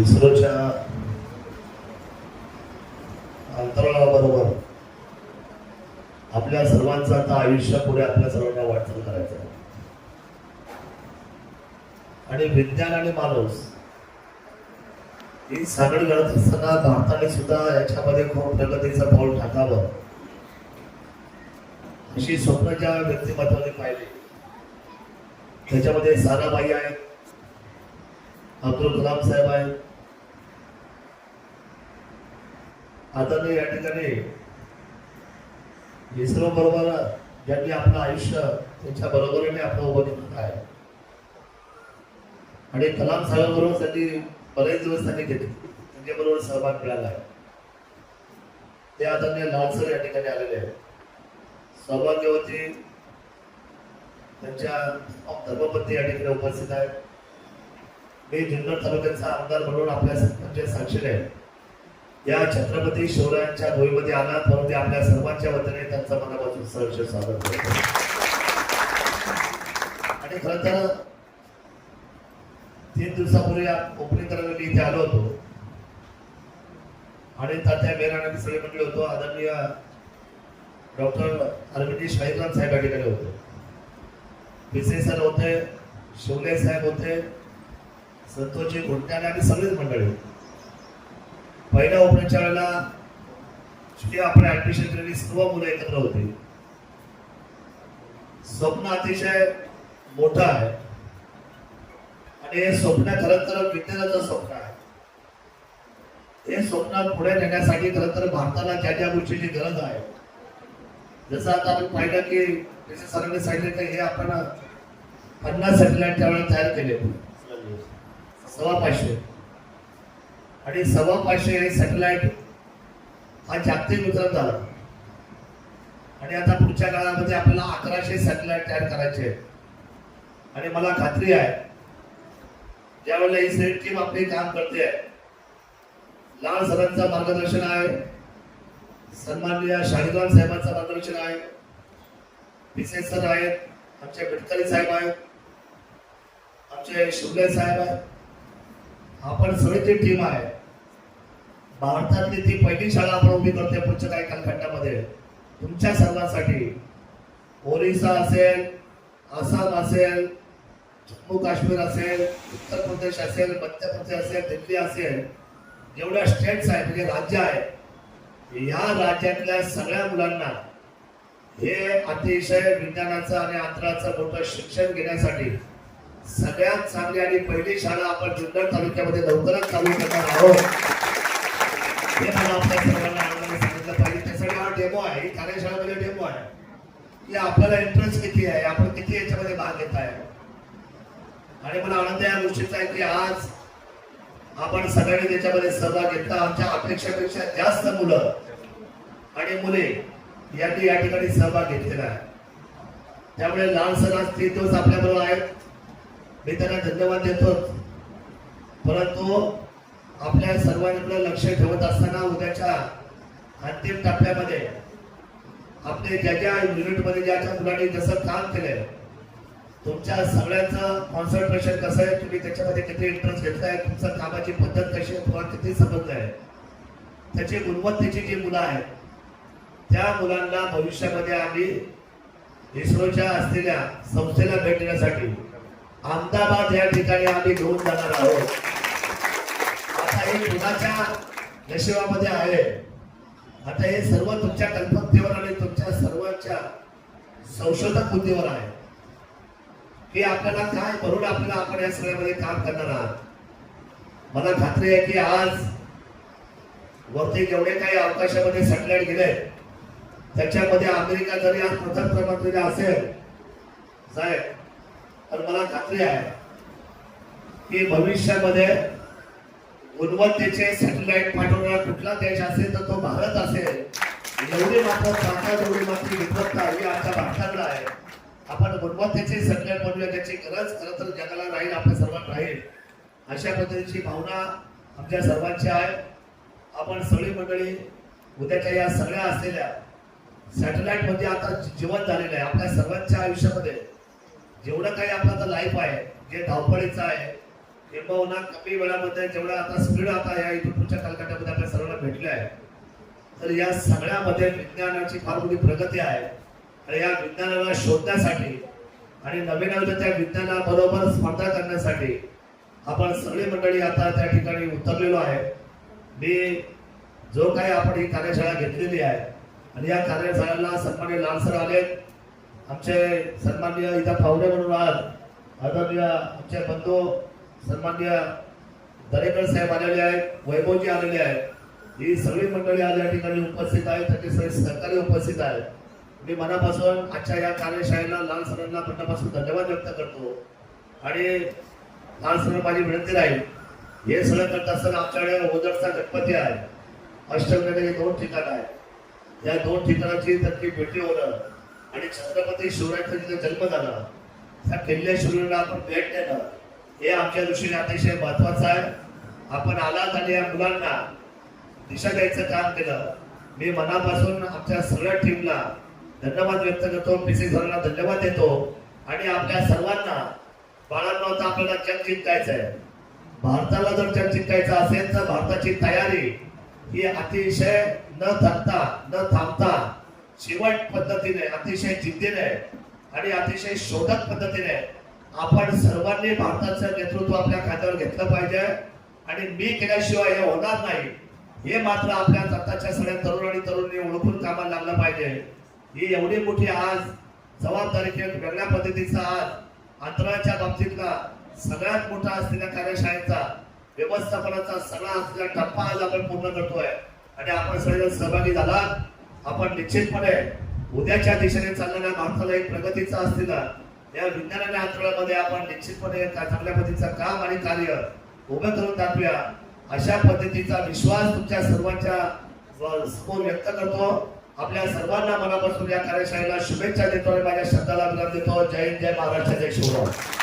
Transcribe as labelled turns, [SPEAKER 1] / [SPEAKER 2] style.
[SPEAKER 1] इस्रोच्या अंतराळाबरोबर आपल्या सर्वांचं आता आयुष्य पुढे आपल्या सर्वांना वाटचाल करायचं आहे. आणि विज्ञान आणि माणूस ही सागड घडत असताना भारताने सुद्धा याच्यामध्ये खूप प्रगतीचं पाऊल टाकावं अशी स्वप्न ज्या व्यक्तिमत्वाने पाहिली. त्याच्यामध्ये साराबाई आहेत. अब्दुल कलाम साहेब आहेत आदरणीय या ठिकाणी इस्रो बरोबर ज्यांनी आपलं आयुष्य त्यांच्या बरोबरीने आपलं उभं केलं आहे. आणि कलाम साहेबांबरोबर त्यांनी बरेच दिवस त्यांनी घेतले त्यांच्याबरोबर सहभाग मिळाला आहे. ते आदरणीय लालसर या ठिकाणी आलेले आहेत. सौभाग्यवती त्यांच्या धर्मपत्नी या ठिकाणी उपस्थित आहेत. मी जुन्नर तालुक्याचा आमदार म्हणून आपल्या म्हणजे सरपंच आहे या छत्रपती शिवरायांच्या भोईमध्ये आलात म्हणून ते आपल्या सर्वांच्या वतीने त्यांचं मनापासून सहर्ष स्वागत करतो. आणि खरं तर तीन दिवसापूर्वी ओपनिंग करायला मी इथे आलो होतो. आणि तात्या मेहराने सगळे म्हटले होतो आदरणीय डॉक्टर अरविंद शाहीराम साहेब या ठिकाणी होते. पिसे सर होते शिवले साहेब होते संतोषजी घोटण्याने आणि सगळीच मंडळी. पहिल्या ओपनच्या वेळेला जे आपण ऍडमिशन केलेली सर्व मुलं एकत्र होती. स्वप्न अतिशय मोठं आहे. आणि हे स्वप्न खरं तर विज्ञानाचं स्वप्न आहे. हे स्वप्न पुढे नेण्यासाठी खरं तर भारताला ज्या ज्या गोष्टीची गरज आहे. जसं आता आपण पाहिलं की सरांनी सांगितलं की हे आपण पन्नास सॅटेलाइट त्यावेळेला तयार केले. सव्वा पाचशे आणि सव्वा पाचशे हे सॅटेलाइट हा जागतिक वितरण झाला. आणि आता पुढच्या काळामध्ये आपल्याला अकराशे सॅटेलाइट तयार करायचे आहेत. आणि मला खात्री आहे ज्यावेळेला ही सेट टीम आपली काम करते आहे लाल सरांचं मार्गदर्शन आहे सन्माननीय शाहिदवान साहेबांचं मार्गदर्शन आहे पिसे सर आहेत आमचे गडकरी साहेब आहेत आमचे शिवले साहेब आहेत आपण सगळी टीम आहे भारतातली ती पहिली शाळा आपण उभी करते पुढच्या काही कालखंडामध्ये. तुमच्या सर्वांसाठी ओरिसा असेल आसाम असेल जम्मू काश्मीर असेल उत्तर प्रदेश असेल मध्य प्रदेश असेल दिल्ली असेल जेवढ्या स्टेट्स आहेत म्हणजे राज्य आहेत या राज्यातल्या सगळ्या मुलांना हे अतिशय विज्ञानाचं आणि अंतराचं मोठं शिक्षण घेण्यासाठी सगळ्यात चांगली आणि पहिली शाळा आपण जुन्नर तालुक्यामध्ये लवकरच चालू करणार आहोत. हे मला आपल्या सर्वांना आनंदाने सांगितलं पाहिजे. त्यासाठी हा डेमो आहे. कार्यशाळेमध्ये डेमो आहे. की आपल्याला इंटरेस्ट किती आहे? आपण किती याच्यामध्ये भाग घेत आहे? आणि मला आनंद या गोष्टीचा आहे की आज आपण सगळ्यांनी त्याच्यामध्ये सहभाग घेतला. आमच्या अपेक्षेपेक्षा जास्त मुलं आणि मुले यांनी या ठिकाणी सहभाग घेतलेला आहे. त्यामुळे लाल सर आज तीन दिवस आपल्याबरोबर आहेत. मी त्यांना धन्यवाद देतोच परंतु आपल्या सर्वांकडे लक्ष ठेवत असताना उद्याच्या अंतिम टप्प्यामध्ये आपले ज्या ज्या युनिटमध्ये ज्या ज्या मुलांनी जसं काम केलंय तुमच्या सगळ्यांचं कॉन्सन्ट्रेशन कसं आहे? तुम्ही त्याच्यामध्ये किती इंटरेस्ट घेतलाय? तुमचं कामाची पद्धत कशी आहे? तुम्हाला किती समजलं आहे? त्याची गुणवत्तेची जी मुलं आहेत त्या मुलांना भविष्यामध्ये आम्ही इस्रोच्या असलेल्या संस्थेला भेट देण्यासाठी अहमदाबाद या ठिकाणी आम्ही घेऊन जाणार आहोत. आता हे कुणाच्या नशिबामध्ये आहे. आता हे सर्व तुमच्या कल्पकतेवर आणि तुमच्या सर्वांच्या संशोधक बुद्धीवर आहे. की आपल्याला काय म्हणून आपल्याला आपण या सगळ्यामध्ये काम करणार आहात? मला खात्री आहे की आज वरती जेवढे काही अवकाशामध्ये सॅटेलाइट गेले त्याच्यामध्ये अमेरिका जरी आज प्रथम क्रमांकाने असेल साहेब तर मला खात्री आहे की भविष्यामध्ये गुणवत्तेचे सॅटेलाइट पाठवणारा कुठला देश असेल तर तो भारत असेल. एवढी मात्र सांगा एवढी मात्र विद्वत्ता ही आमच्या भारताकडे आहे. आपण गुणवत्तेचे सॅटेलाइट बनवूया त्याची गरज खरं तर जगाला राहील आपल्या सर्वांना राहील. अशा पद्धतीची भावना आमच्या सर्वांची आहे. आपण सगळी मंडळी उद्याच्या या सगळ्या असलेल्या सॅटेलाइटमध्ये आता जीवन झालेलं आहे आपल्या सर्वांच्या आयुष्यामध्ये जेवढं काही आपलं आता लाईफ आहे जे धावपळीचं आहे किंबहुना कमी वेळामध्ये जेवढा आता स्पीड आता या इथून पुढच्या कालखंडामध्ये आपल्या सर्वांना भेटले आहे तर या सगळ्यामध्ये विज्ञानाची फार मोठी प्रगती आहे. आणि या विज्ञानाला शोधण्यासाठी आणि नवीन नवीन त्या विज्ञानाबरोबर स्पर्धा करण्यासाठी आपण सगळी मंडळी आता त्या ठिकाणी उतरलेलो आहे. मी जो काही आपण ही कार्यशाळा घेतलेली आहे आणि या कार्यशाळेला सन्मान्य लालसर आलेत आमचे सन्मान्य इथं पाहुणे म्हणून आज आदरणीय आमचे बंधू सन्मान्य दरेकर साहेब आलेले आहेत वैभवजी आलेले आहेत. ही सगळी मंडळी आज या ठिकाणी उपस्थित आहेत त्याचे सगळे सहकारी उपस्थित आहेत. मी मनापासून आजच्या या कार्यशाळेला लाल सरांना मनापासून धन्यवाद व्यक्त करतो. आणि लाल सर माझी विनंती राहील हे सगळं करत असताना आमच्याकडे ओझरचा गणपती आहे. अष्टविनायक दोन ठिकाण आहे या दोन ठिकाणाची त्यांची भेटी होणं आणि छत्रपती शिवरायांचा जिथे जन्म झाला. त्या किल्ल्या शिवरायांना आपण भेट देणं हे आमच्या दृष्टीने अतिशय महत्वाचं आहे. आपण आलात आणि या मुलांना दिशा द्यायचं काम केलं. मी मनापासून आमच्या सगळ्या टीमला धन्यवाद व्यक्त करतो. पी. सी. सरांना धन्यवाद देतो. आणि आपल्या सर्वांना बाळांना तर आपल्याला जग जिंकायचं आहे भारताला जर जग जिंकायचं असेल तर भारताची तयारी ही अतिशय न थकता न थांबता शेवट पद्धतीने अतिशय जिद्दीने आणि अतिशय शोधक पद्धतीने आपण सर्वांनी भारताचं नेतृत्व आपल्या खात्यावर घेतलं पाहिजे. आणि मी केल्याशिवाय हे होणार नाही. हे मात्र आपल्या आताच्या सगळ्या तरुण आणि तरुणी ओळखून कामाला लागलं पाहिजे. ही एवढी मोठी आज जबाबदारी किंवा वेगळ्या पद्धतीचा आज अंतराळाच्या बाबतीतला सगळ्यात मोठा असलेल्या कार्यशाळेचा व्यवस्थापनाचा सगळा असलेला टप्पा आज आपण पूर्ण करतोय. आणि आपण सगळेजण सहभागी झालात. आपण निश्चितपणे उद्याच्या दिशेने चाललेल्या भारताला एक प्रगतीचा असलेला या विज्ञानाच्या अंतराळामध्ये आपण निश्चितपणे चांगल्या पद्धतीचं काम आणि कार्य उभं करून दाखवूया. अशा पद्धतीचा विश्वास तुमच्या सर्वांच्या समोर व्यक्त करतो. आपल्या सर्वांना मनापासून या कार्यशाळेला शुभेच्छा देतो आणि माझ्या शब्दाला विराम देतो. जय हिंद जय महाराष्ट्र जय शिवराय.